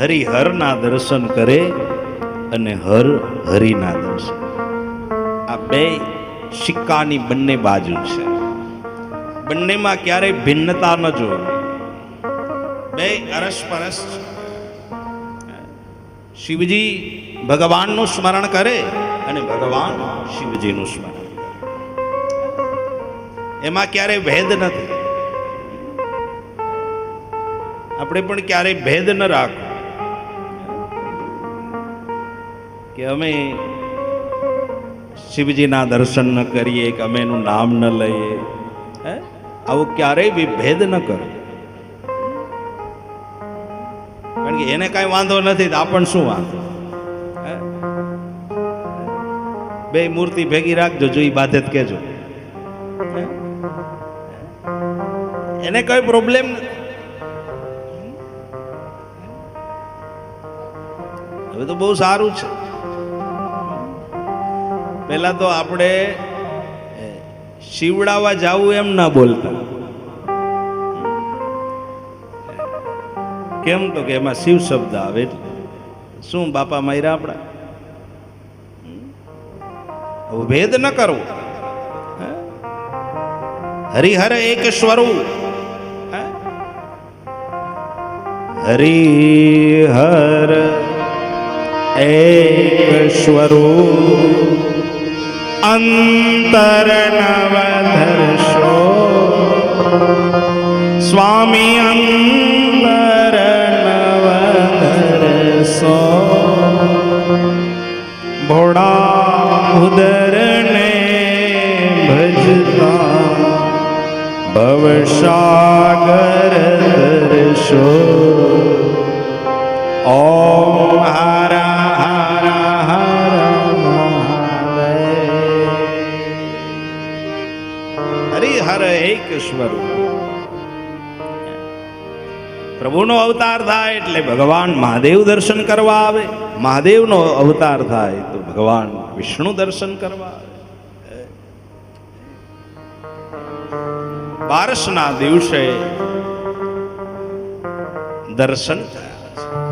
હરિહરના દર્શન કરે અને હર હરિના દર્શન. આ બે સિક્કાની બંને બાજુ છે. બંનેમાં ક્યારેય ભિન્નતા ન જોવી. બે અરસપરસ શિવજી ભગવાનનું સ્મરણ કરે અને ભગવાન શિવજીનું સ્મરણ એમાં ક્યારેય ભેદ નથી. આપણે પણ ક્યારેય ભેદ ન રાખો. કે અમે શિવજીના દર્શન ન કરીએ, કે અમે એનું નામ ન લઈએ. હે? આવું ક્યારેય બી ભેદ ન કરો. કારણ કે એને કાંઈ વાંધો નથી, તો આપણને શું વાંધો? બે મૂર્તિ ભેગી રાખજો, જો એ બાધે કહેજો. એને કઈ પ્રોબ્લેમ હવે તો બહુ સારું છે. પહેલા તો આપણે શિવડાવા જાવું એમ ના બોલતા. કેમ તો કે એમાં શિવ શબ્દ આવે શું બાપા માયરા આપણા? ભેદ ન કરવો. હરિહર એક સ્વરૂપ? હરિહર એક સ્વરૂપ. અંતર નવધર્ષો સ્વામી અંતર નવધર્ષો ભોળા ઉદરને ભજતા ભવસાગર દર્શો ઓમ હર એક સ્વરૂપ. પ્રભુનો અવતાર થાય એટલે ભગવાન મહાદેવ દર્શન કરવા આવે. મહાદેવનો અવતાર થાય તો ભગવાન વિષ્ણુ દર્શન કરવા આવે. બારસના દિવસે દર્શન થાય